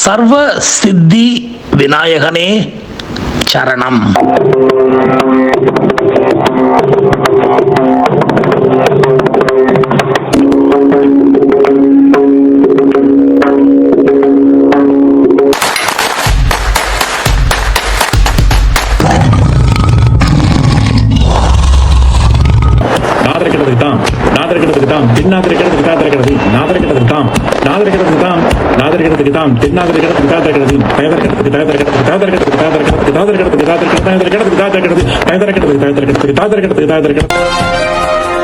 சர்வ சித்தி விநாயகனே சரணம். நாதரிக்கிறது தாம் நாதரிக்கிறது தாம் தின்னாதரிக்கிறது தாதரிக்கிறது நாதரிக்கிறதுக்கு தான் நாதரிக்கிறதுக்கு தான் நாதரிக்கிறது தான் தின்னாதரிக்கிறது தாதரிக்கிறது தயதரிக்கிறது தயதரிக்கிறது தாதரிக்கிறது தாதரிக்கிறது தாதரிக்கிறது தாதரிக்கிறது தயதரிக்கிறது தாதரிக்கிறது தயதரிக்கிறது தயதரிக்கிறது தாதரிக்கிறது தாதரிக்கிறது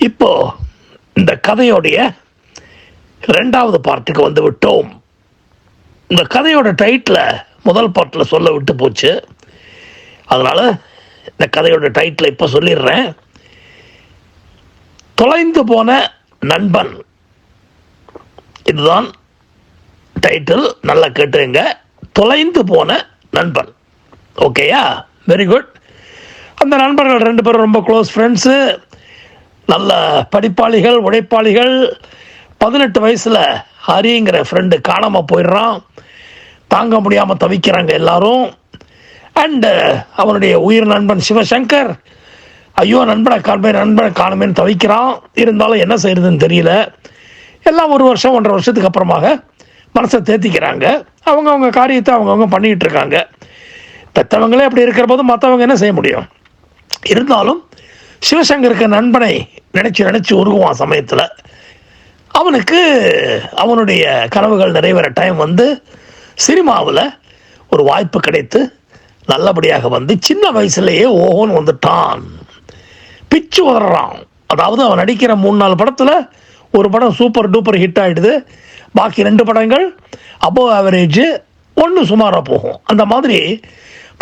இப்போ இந்த கதையோடைய ரெண்டாவது பார்ட்டுக்கு வந்து விட்டோம் இந்த கதையோட டைட்டில் முதல் பாட்டில் சொல்ல விட்டு போச்சு. அதனால் இந்த கதையோட டைட்டில் இப்போ சொல்லிடுறேன். தொலைந்து போன நண்பன். இதுதான் டைட்டில் நல்லா கேட்டுங்க தொலைந்து போன நண்பன். ஓகேயா வெரி குட் அந்த நண்பர்கள் ரெண்டு பேரும் ரொம்ப க்ளோஸ் ஃப்ரெண்ட்ஸு நல்ல படிப்பாளிகள் உழைப்பாளிகள். பதினெட்டு வயசில் ஹரிங்கிற ஃப்ரெண்டு காணாமல் போயிடுறான். தாங்க முடியாமல் தவிக்கிறாங்க எல்லாரும். அண்டு uh, அவனுடைய உயிர் நண்பன் சிவசங்கர் ஐயோ நண்பனை காணுமே நண்பனை காணுமேன்னு தவிக்கிறான். இருந்தாலும் என்ன செய்யறதுன்னு தெரியல. எல்லாம் ஒரு வருஷம் ஒன்றரை வருஷத்துக்கு அப்புறமாக மனசை தேத்திக்கிறாங்க. அவங்கவுங்க காரியத்தை அவங்கவுங்க பண்ணிக்கிட்டு இருக்காங்க. பெற்றவங்களே அப்படி இருக்கிற போது மற்றவங்க என்ன செய்ய முடியும்? இருந்தாலும் சிவசங்கருக்கு நண்பனை நினச்சி நினச்சி உருகுவான் சமயத்தில். அவனுக்கு அவனுடைய கனவுகள் நிறைவேற டைம் வந்து சினிமாவில் ஒரு வாய்ப்பு கிடைத்து நல்லபடியாக வந்து சின்ன வயசுலேயே ஓஹோன்னு வந்துட்டான். பிச்சு உதறான். அதாவது அவன் நடிக்கிற மூணு நாலு படத்தில் ஒரு படம் சூப்பர் டூப்பர் ஹிட் ஆகிடுது பாக்கி ரெண்டு படங்கள் அபோவ் ஆவரேஜ் ஒன்று சுமாராக போகும். அந்த மாதிரி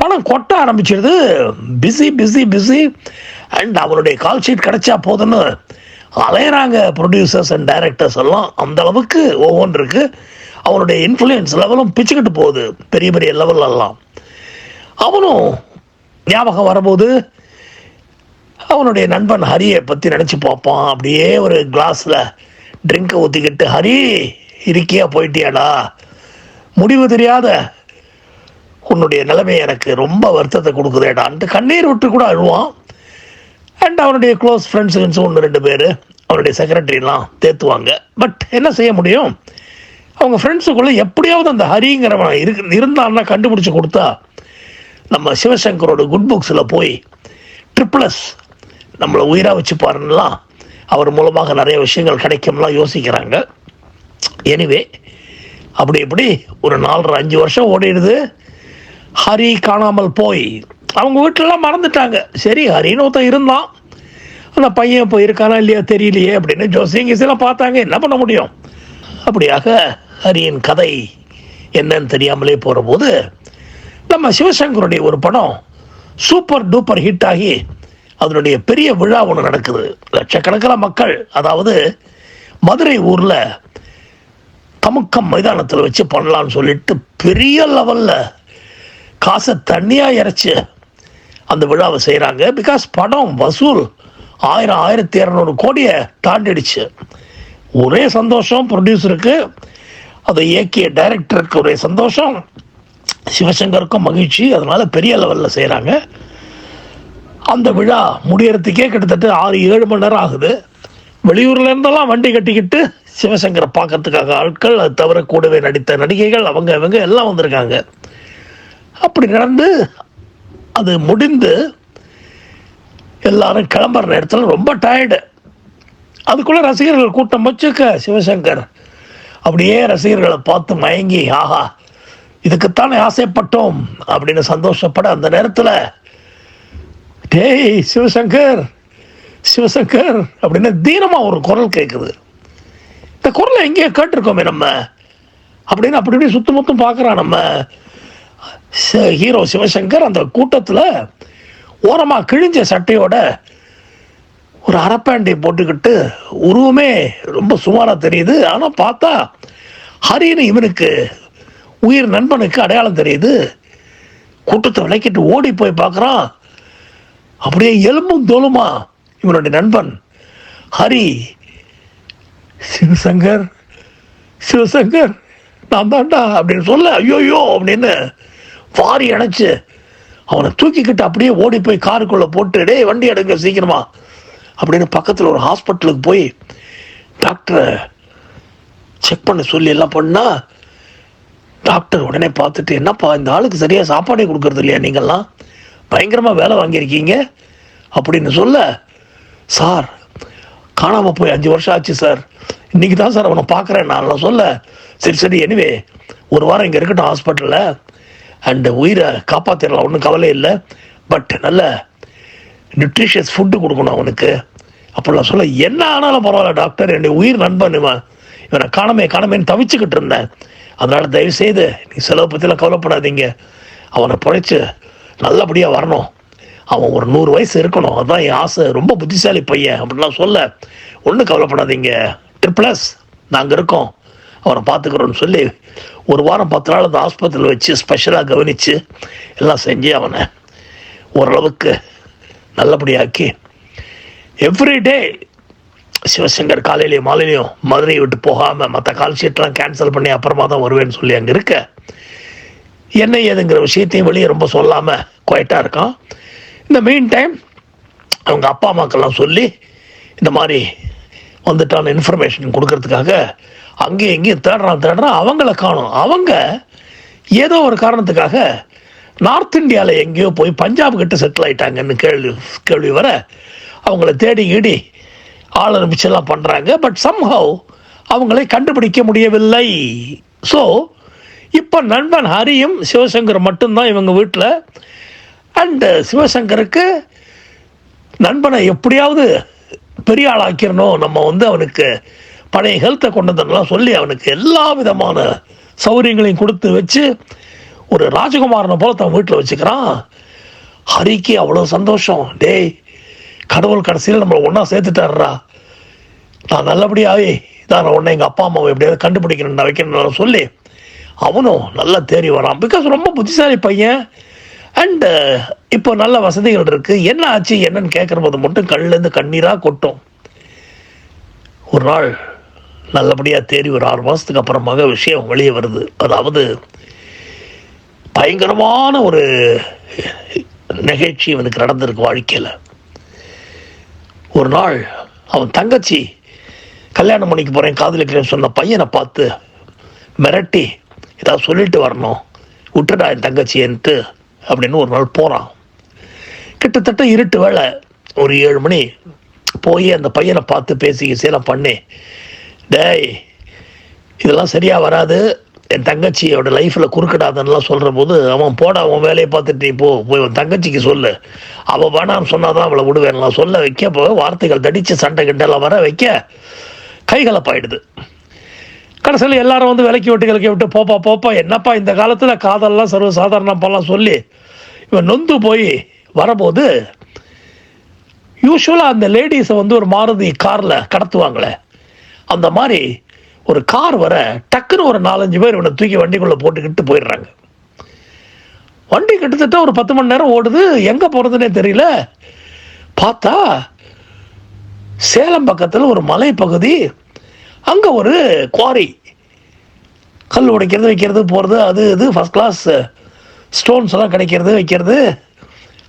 பணம் கொட்ட ஆரம்பிச்சிடுது பிஸி பிஸி பிஸி அண்ட் அவனுடைய கால் ஷீட் கிடைச்சா போதுன்னு அலையிறாங்க ப்ரொடியூசர்ஸ் அண்ட் டைரக்டர்ஸ் எல்லாம். அந்த அளவுக்கு ஒவ்வொன்று அவனுடைய இன்ஃப்ளூயன்ஸ் லெவலும் பிச்சுக்கிட்டு போகுது. பெரிய பெரிய லெவல்லலாம் அவனும் ஞாபகம் வரும்போது அவனுடைய நண்பன் ஹரியை பற்றி நினச்சி பார்ப்பான். அப்படியே ஒரு கிளாஸில் ட்ரிங்கை ஊற்றிக்கிட்டு ஹரி இருக்கியா? போயிட்டியாடா? முடிவு தெரியாத உன்னுடைய நிலைமை எனக்கு ரொம்ப வருத்தத்தை கொடுக்குதேடான்ட்டு கண்ணீர் விட்டு கூட அழுவான். அண்ட் அவனுடைய க்ளோஸ் ஃப்ரெண்ட்ஸுன்னு ஒன்று ரெண்டு பேர் அவனுடைய செக்ரட்டரிலாம் தேத்துவாங்க. பட் என்ன செய்ய முடியும்? அவங்க ஃப்ரெண்ட்ஸுக்குள்ளே எப்படியாவது அந்த ஹரிங்கிறவன் இருக்கு இருந்தான்னா கண்டுபிடிச்சி கொடுத்தா நம்ம சிவசங்கரோட குட் புக்ஸில் போய் ட்ரிப்ளஸ் நம்மளை உயிராக வச்சு அவர் மூலமாக நிறைய விஷயங்கள் கிடைக்கும்லாம் யோசிக்கிறாங்க. எனிவே அப்படி இப்படி ஒரு நாலரை அஞ்சு வருஷம் ஓடிடுது. ஹரி காணாமல் போய். அவங்க வீட்டிலலாம் மறந்துட்டாங்க. சரி ஹரின்னு ஒருத்தன் இருந்தான். அந்த பையன் இப்போ இருக்கானா இல்லையா தெரியலையே அப்படின்னு ஜோசியம் பார்த்தாங்க. என்ன பண்ண முடியும்? அப்படியாக ஹரியின் கதை என்னன்னு தெரியாமலே போகிற போது நம்ம சிவசங்கருடைய ஒரு படம் சூப்பர் டூப்பர் ஹிட் ஆகி அதனுடைய பெரிய விழா ஒன்று நடக்குது. லட்சக்கணக்கில் மக்கள் அதாவது மதுரை ஊரில் கமுக்கம் மைதானத்தில் வச்சு பண்ணலான்னு சொல்லிட்டு பெரிய லெவலில் காசை தண்ணியாக இறைச்சி அந்த விழாவை செய்கிறாங்க பிகாஸ் படம் வசூல் ஆயிரம் ஆயிரத்தி இரநூறு கோடியை தாண்டிடுச்சு. ஒரே சந்தோஷம் ப்ரொடியூசருக்கு அதை இயக்கிய டைரக்டருக்கு ஒரே சந்தோஷம். சிவசங்கருக்கும் மகிழ்ச்சி. அதனால பெரிய லெவலில் செய்கிறாங்க அந்த விழா முடியறதுக்கே கிட்டத்தட்ட ஆறு ஏழு மணி நேரம் ஆகுது. வெளியூர்ல இருந்தெல்லாம் வண்டி கட்டிக்கிட்டு சிவசங்கரை பார்க்கறதுக்காக ஆட்கள் அது தவிர கூடவே நடித்த நடிகைகள் அவங்க இவங்க எல்லாம் வந்திருக்காங்க. அப்படி நடந்து அது முடிந்து எல்லாரும் கிளம்புற நேரத்தில் ரொம்ப டயர்டு அதுக்குள்ள ரசிகர்கள் கூட்டம் வச்சுக்க சிவசங்கர் அப்படியே ரசிகர்களை பார்த்து மயங்கி ஆஹா இதுக்குத்தானே ஆசைப்பட்டோம் அப்படின்னு சந்தோஷப்பட அந்த நேரத்தில் டேய் சிவசங்கர் சிவசங்கர் அப்படின்னு தீனமாக ஒரு குரல் கேட்குது இந்த குரலை எங்கேயோ கேட்டிருக்கோமே நம்ம அப்படின்னு அப்படி இப்படி சுத்து முத்தும் பார்க்குறான் நம்ம ச- ஹீரோ சிவசங்கர் அந்த கூட்டத்தில் ஓரமாக கிழிஞ்ச சட்டையோட ஒரு அரப்பேண்டை போட்டுக்கிட்டு உருவமே ரொம்ப சுமாராக தெரியுது. ஆனால் பார்த்தா ஹரின்னு இவனுக்கு உயிர் நண்பனுக்கு அடையாளம் தெரியுது. கூட்டத்தை விளக்கிட்டு ஓடி போய் பார்க்குறான். அப்படியே எலும்பும் தோலுமா இவனுடைய நண்பன். ஹரி சிவசங்கர் சிவசங்கர் நான் தான்டா அப்படின்னு சொல்ல ஐயோயோ அப்படின்னு வாரி அணைச்சு அவனை தூக்கிக்கிட்டு அப்படியே ஓடி போய் காருக்குள்ளே போட்டு டேய் வண்டி எடுங்க சீக்கிரமா. அப்படின்னு பக்கத்தில் ஒரு ஹாஸ்பிட்டலுக்கு போய் டாக்டரை செக் பண்ண சொல்லி எல்லாம் பண்ணால் டாக்டர் உடனே பார்த்துட்டு என்னப்பா இந்த ஆளுக்கு சரியாக சாப்பாடே கொடுக்கறது இல்லையா நீங்கள்லாம்? பயங்கரமாக வேலை வாங்கியிருக்கீங்க. அப்படின்னு சொல்ல சார் காணாமல் போய் அஞ்சு வருஷம் ஆச்சு சார். இன்னைக்கு தான் சார் அவனை பார்க்குறேன். நான் சொல்ல சரி சரி எனிவே ஒரு வாரம் இங்கே இருக்கட்டும் ஹாஸ்பிட்டலில். அண்டு உயிரை காப்பாற்றிடலாம் ஒன்றும் கவலை இல்லை. பட் நல்ல நியூட்ரிஷியஸ் ஃபுட்டு கொடுக்கணும் அவனுக்கு. அப்படிலாம் சொல்ல என்ன ஆனாலும் பரவாயில்ல டாக்டர் என்னுடைய உயிர் நண்பன் இவன். இவனை காணமே காணமேன்னு தவிச்சுக்கிட்டு இருந்தேன். அதனால் தயவு செய்து நீ செலவு பற்றிலாம் கவலைப்படாதீங்க. அவனை பிழைச்சி நல்லபடியாக வரணும். அவன் ஒரு நூறு வயசு இருக்கணும். அதுதான் என் ஆசை. ரொம்ப புத்திசாலி பையன். அப்படிலாம் சொல்ல ஒன்றும் கவலைப்படாதீங்க. ட்ரிப்ளஸ் நாங்கள் இருக்கோம். அவனை பார்த்துக்குறோன்னு சொல்லி ஒரு வாரம் பத்து நாள் அந்த ஆஸ்பத்திரியில் வச்சு ஸ்பெஷலாக கவனித்து எல்லாம் செஞ்சு அவனை ஓரளவுக்கு நல்லபடியாக்கி எவ்ரிடே சிவசங்கர் காலையிலையும் மாலையிலையும் மதுரையை விட்டு போகாமல் மற்ற கால் ஷீட்லாம் கேன்சல் பண்ணி அப்புறமா தான் வருவேன்னு சொல்லி அங்கே இருக்க என்ன ஏதுங்கிற விஷயத்தையும் வெளியே ரொம்ப சொல்லாமல் குவைட்டாக இருக்கான். இந்த மெயின் டைம் அவங்க அப்பா அம்மாக்கெல்லாம் சொல்லி இந்த மாதிரி வந்துட்டான இன்ஃபர்மேஷன் கொடுக்கறதுக்காக அங்கேயும் இங்கேயும் தேடுறான் தேடுறான். அவங்கள காணும். அவங்க ஏதோ ஒரு காரணத்துக்காக நார்த் இந்தியாவில் எங்கேயோ போய் பஞ்சாப் கிட்ட செட்டில் ஆயிட்டாங்கன்னு கேள்வி கேள்வி வர அவங்கள தேடி ஈடி ஆள் அனுப்பிச்செல்லாம் பண்ணுறாங்க பட் சம்ஹவ் அவங்களை கண்டுபிடிக்க முடியவில்லை. ஸோ இப்போ நண்பன் ஹரியும் சிவசங்கர் மட்டும்தான் இவங்க வீட்டில் அண்டு சிவசங்கருக்கு நண்பனை எப்படியாவது பெரிய ஆளாக்கிடணும். நம்ம வந்து அவனுக்கு பழைய ஹெல்த்தை கொண்டு வந்தோம்லாம் சொல்லி அவனுக்கு எல்லா விதமான சௌகரியங்களையும் கொடுத்து வச்சு ஒரு ராஜகுமாரனை போல தன் வீட்டில் வச்சுக்கிறான். ஹரிக்கு அவ்வளோ சந்தோஷம். டேய் கடவுள் கடைசியில் நம்மளை ஒன்றா சேர்த்துட்டாருடா. நான் நல்லபடியாகவே தான் உன்னை எங்கள் அப்பா அம்மாவை எப்படியாவது கண்டுபிடிக்கணும் வைக்கணும்னு சொல்லி அவனும் நல்லா தேறி வரான். பிகாஸ் ரொம்ப புத்திசாலி பையன். அண்டு இப்போ நல்ல வசதிகள் இருக்குது என்ன ஆச்சு என்னன்னு கேட்குற போது மட்டும் கண்ணுலேருந்து கண்ணீராக கொட்டும். ஒரு நாள் நல்லபடியாக தேறி ஒரு ஆறு மாதத்துக்கு அப்புறமாக விஷயம் வெளியே வருது. அதாவது பயங்கரமான ஒரு நிகழ்ச்சி இவனுக்கு நடந்திருக்கு வாழ்க்கையில். ஒரு நாள் அவன் தங்கச்சி கல்யாணம் பண்ணிக்க போகிறேன் காதலிக்கிறேன்னு சொன்ன பையனை பார்த்து மிரட்டி ஏதாவது சொல்லிட்டு வரணும். விட்டுடா என் தங்கச்சின்ட்டு அப்படின்னு ஒரு நாள் போகிறான் கிட்டத்தட்ட இருட்டு வேலை ஒரு ஏழு மணி போய் அந்த பையனை பார்த்து பேசி சேலம் பண்ணி டேய் இதெல்லாம் சரியாக வராது. என் தங்கச்சியோட லைஃப்பில் குறுக்கிடாதன்னுலாம் சொல்கிற போது அவன் போட அவன் வேலையை பார்த்துட்டு போ போய் உன் தங்கச்சிக்கு சொல்லு. அவள் வேணாம்னு சொன்னால் தான் அவளை விடுவேன்லாம் சொல்ல வைக்க இப்போ வார்த்தைகள் தடித்து சண்டை கிண்டெல்லாம் வர வைக்க கைகலப்பாயிடுது கடைசியில் எல்லாரும் வந்து விலைக்கு விட்டு கிழக்கி விட்டு போப்பா போப்பா என்னப்பா இந்த காலத்தில் காதல்லாம் சர்வ சாதாரணப்பாலாம் சொல்லி இவன் நொந்து போய் வரபோது யூஸ்வலாக அந்த லேடிஸை வந்து ஒரு மாருதி காரில் கடத்துவாங்களே. அந்த மாதிரி ஒரு கார் வர டக்குன்னு ஒரு நாலஞ்சு பேர் இவனை தூக்கி வண்டிக்குள்ளே போட்டுக்கிட்டு போயிடுறாங்க. வண்டி கிட்டத்தட்ட ஒரு பத்து மணி நேரம் ஓடுது. எங்கே போகிறதுனே தெரியல. பார்த்தா சேலம் பக்கத்தில் ஒரு மலைப்பகுதி அங்கே ஒரு குவாரி. கல் உடைக்கிறது வைக்கிறது போகிறது அது இது ஃபஸ்ட் கிளாஸ் ஸ்டோன்ஸ் எல்லாம் கிடைக்கிறது வைக்கிறது.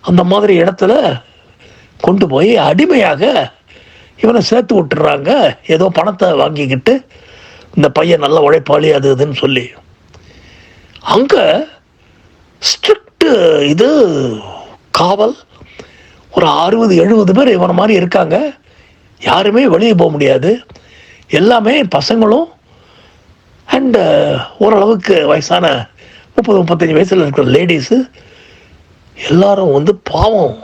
அந்த மாதிரி இடத்துல கொண்டு போய் அடிமையாக இவனை சேர்த்து விட்டுறாங்க. ஏதோ பணத்தை வாங்கிக்கிட்டு இந்த பையன் நல்ல உழைப்பாளி அது இதுன்னு சொல்லி. அங்கே ஸ்ட்ரிக்ட்டு இது காவல் ஒரு அறுபது எழுபது பேர் இவன மாதிரி இருக்காங்க. யாருமே வெளியே போக முடியாது. எல்லாமே பசங்களும் அண்டு ஓரளவுக்கு வயசான முப்பது முப்பத்தஞ்சு வயசில் இருக்கிற லேடிஸு எல்லாரும் வந்து பாவம்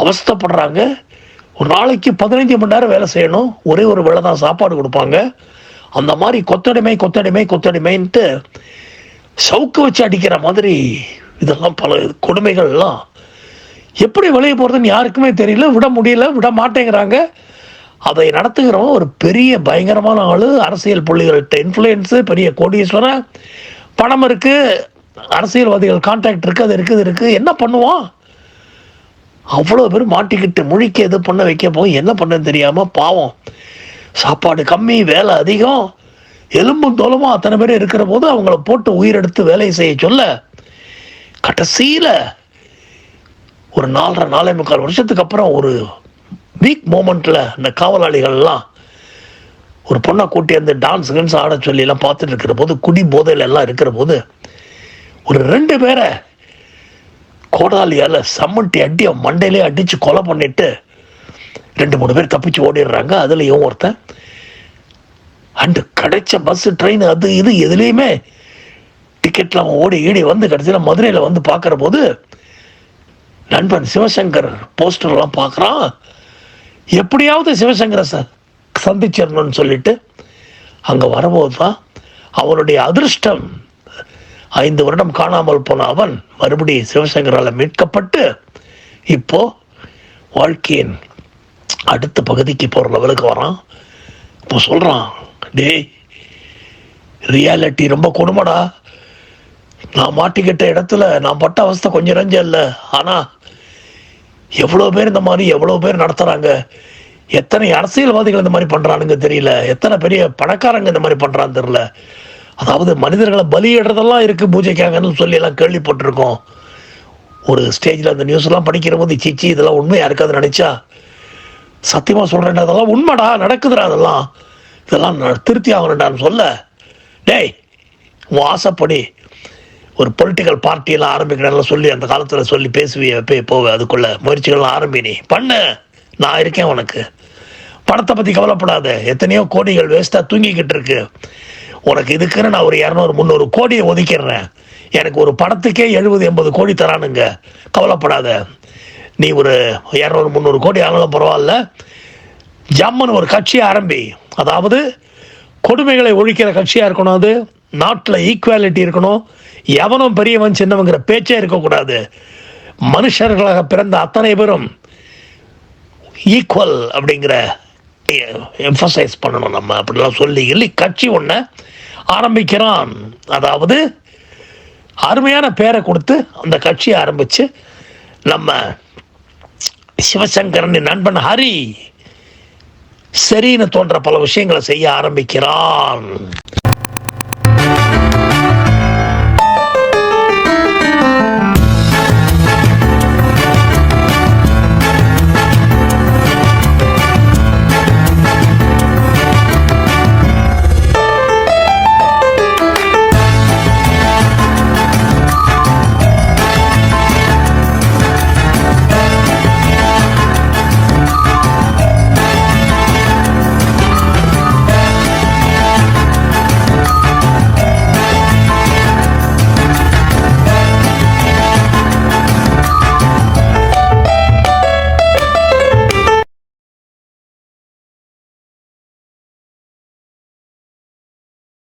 அவஸ்தைப்படுறாங்க. ஒரு நாளைக்கு பதினைஞ்சு மணி நேரம் வேலை செய்யணும். ஒரே ஒரு வேலை தான் சாப்பாடு கொடுப்பாங்க. அந்த மாதிரி கொத்தடிமை கொத்தடிமை கொத்தடிமைன்ட்டு சவுக்கு வச்சு அடிக்கிற மாதிரி இதெல்லாம் பல கொடுமைகள்லாம் எப்படி வெளியே போகிறதுன்னு யாருக்குமே தெரியல விட முடியல விட மாட்டேங்கிறாங்க. அதை நடத்துகிறவன் ஒரு பெரிய பயங்கரமான ஆள் அரசியல் புள்ளிகள்கிட்ட இன்ஃப்ளூயன்ஸு பெரிய கோடீஸ்வரன் பணம் இருக்குது அரசியல்வாதிகள் கான்டாக்ட் இருக்குது அது இருக்குது இருக்குது. என்ன பண்ணுவான்? அவ்வளோ பேர் மாட்டிக்கிட்டு முழிக்க இது பண்ண வைக்க போய் என்ன பண்ணன்னு தெரியாமல் பாவம். சாப்பாடு கம்மி வேலை அதிகம். எலும்பும் தோலமும் அத்தனை பேர் இருக்கிற போது அவங்கள போட்டு உயிரெடுத்து வேலையை செய்ய சொல்ல. கடைசியில் ஒரு நாலரை நாலே முக்கால் வருஷத்துக்கு அப்புறம் ஒரு வீக் மூமெண்ட்டில் இந்த காவலாளிகள்லாம் ஒரு பொண்ணை கூட்டி வந்து டான்ஸ் கின்ஸ் ஆட சொல்லி எல்லாம் பார்த்துட்டு இருக்கிற போது குடி போதையில் எல்லாம் இருக்கிற போது ஒரு ரெண்டு பேரை கோடாலியால் சம்மட்டி அடி அவன் மண்டையிலே அடித்து கொலை பண்ணிட்டு ரெண்டு மூணு பேர் தப்பிச்சு ஓடிடுறாங்க. அதுலேயும் ஒருத்தன் அண்டு கிடைச்ச பஸ் ட்ரெயின் அது இது எதுலேயுமே டிக்கெட்டில் அவன் ஓடி ஈடி வந்து கடைசியில் மதுரையில் வந்து பார்க்குற போது நண்பன் சிவசங்கர் போஸ்டர்லாம் பார்க்குறான். எப்படியாவது சிவசங்கரை ச சந்திச்சிடணும்னு சொல்லிட்டு அங்கே வரும்போது தான் அவனுடைய அதிர்ஷ்டம். ஐந்து வருடம் காணாமல் போன அவன் மறுபடியும் சிவசங்கரால் மீட்கப்பட்டு இப்போ வாழ்க்கையின் அடுத்த பகுதிக்கு போகிற லெவலுக்கு வரான். இப்போ சொல்கிறான் டேய் ரியாலிட்டி ரொம்ப கொடுமடா. நான் மாட்டிக்கிட்ட இடத்துல நான் பட்ட அவஸ்தை கொஞ்சம் நஞ்சம் இல்லை. ஆனால் எவ்வளோ பேர் இந்த மாதிரி எவ்வளோ பேர் நடத்துகிறாங்க எத்தனை அரசியல்வாதிகள் இந்த மாதிரி பண்ணுறானுங்க தெரியல. எத்தனை பெரிய பணக்காரங்க இந்த மாதிரி பண்ணுறான்னு தெரியல. அதாவது மனிதர்களை பலியிடுறதெல்லாம் இருக்குது பூஜைக்காகன்னு சொல்லி எல்லாம் கேள்விப்பட்டிருக்கோம். ஒரு ஸ்டேஜில் அந்த நியூஸ்லாம் படிக்கிற போது சீச்சி இதெல்லாம் உண்மையாக இருக்காது நினச்சா சத்தியமாக சொல்கிறேன் அதெல்லாம் உண்மைடா நடக்குதுடா அதெல்லாம் இதெல்லாம் திருத்தி ஆகணும்டான்னு சொல்ல. டேய் உன் ஆசைப்படி ஒரு பொலிட்டிக்கல் பார்ட்டியெல்லாம் ஆரம்பிக்கிறேன்லாம் சொல்லி அந்த காலத்தில் சொல்லி பேசுவிய போய் போவே அதுக்குள்ள முயற்சிகள்லாம் ஆரம்பி நீ. பண்ணு. நான் இருக்கேன் உனக்கு. பணத்தை பற்றி கவலைப்படாத. எத்தனையோ கோடிகள் வேஸ்ட்டாக தூங்கிக்கிட்டு இருக்கு. உனக்கு இதுக்குன்னு நான் ஒரு இரநூறு முந்நூறு கோடியை ஒதுக்கிடுறேன். எனக்கு ஒரு படத்துக்கே எழுபது எண்பது கோடி தரானுங்க. கவலைப்படாத. நீ ஒரு இரநூறு முந்நூறு கோடி ஆனாலும் பரவாயில்ல. ஜம்முன்னு ஒரு கட்சியை ஆரம்பி. அதாவது கொடுமைகளை ஒழிக்கிற கட்சியாக இருக்கணும் அது. நாட்டில் ஈக்குவாலிட்டி இருக்கணும். எவனும் பெரியவன் சின்னவங்கிற பேச்சே இருக்கக்கூடாது. மனுஷர்களாக பிறந்த அத்தனை பேரும் ஈக்குவல் அப்படிங்கிற எம்ஃபசைஸ் பண்ணணும் நம்ம. அப்படிலாம் சொல்லி இல்லை கட்சி ஒன்று ஆரம்பிக்கிறான். அதாவது அருமையான பேரை கொடுத்து அந்த கட்சியை ஆரம்பித்து நம்ம சிவசங்கரன் நண்பன் ஹரி சரின்னு தோன்ற பல விஷயங்களை செய்ய ஆரம்பிக்கிறான்.